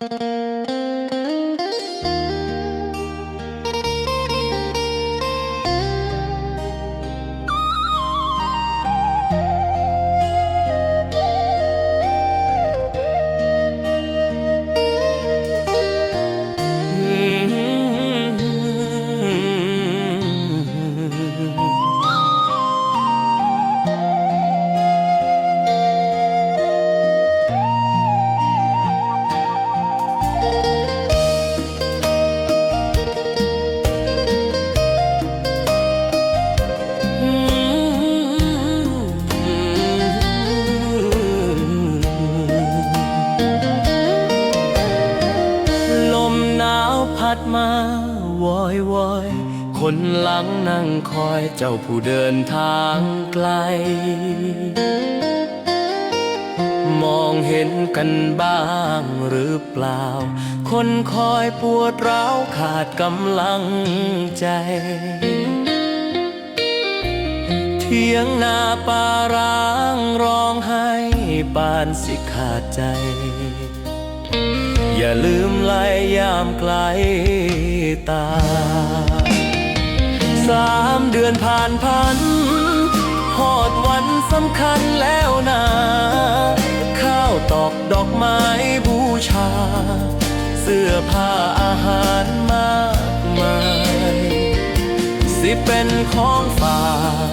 ล พัดมาวอยวอยคนหลังนั่งคอยเจ้าผู้เดินทางไกล มองเห็นกันบ้างหรือเปล่า คนคอยปวดร้าวขาดกำลังใจ เทียงนาป่าร้างร้องไห้ปานสิขาดใจ อย่าลืมไล่ยามไกลตา สามเดือนผ่านพันหอดวันสำคัญแล้วนะข้าวตอกดอกไม้บูชา เสื้อผ้าอาหารมากมาย สิเป็นของฝาก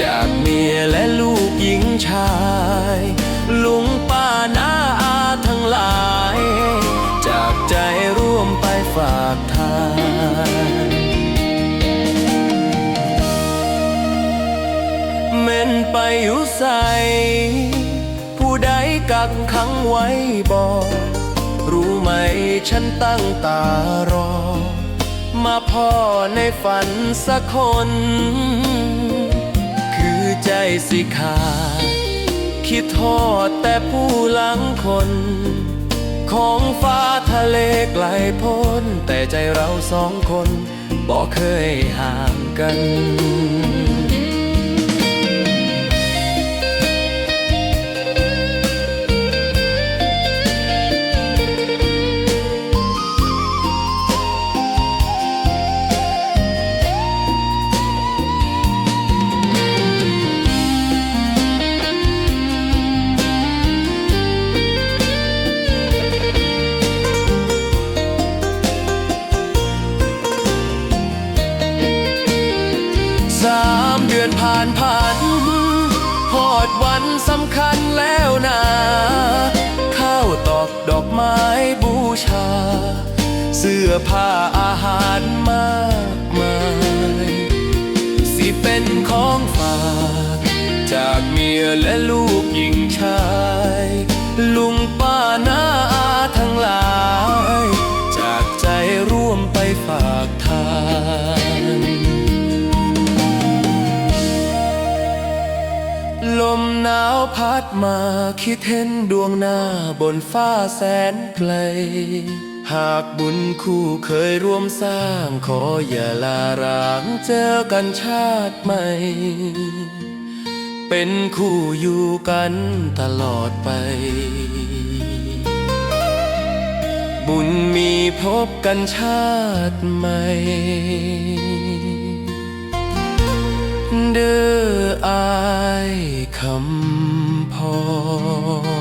จากเมียและลูกหญิงชาย ลุงป้าน้าอาทั้งหลาย ไปอยู่ใส ผู้ใดกักขังไว้บอก รู้ไหมฉันตั้งตารอ มาพ่อในฝันสักคน คือใจสิขาดคิดทอดแต่ผู้หลังคน ของฟ้าทะเลไกลพ้น แต่ใจเราสองคนบอกเคยห่างกัน สามเดือนผ่านผ่านหอดวันสำคัญแล้วนะข้าวตอกดอกไม้บูชา เสื้อผ้าอาหารมากมาย สิเป็นของฝาก จากเมียและลูกหญิงชาย ลุงป้าน้า หนาวพัดมาคิดเห็นดวงหน้าบนฟ้าแสนไกล หากบุญคู่เคยร่วมสร้างขออย่าลาร้างเจอกันชาติใหม่ เป็นคู่อยู่กันตลอดไป บุญมีพบกันชาติใหม่ เด้ออายคำพอ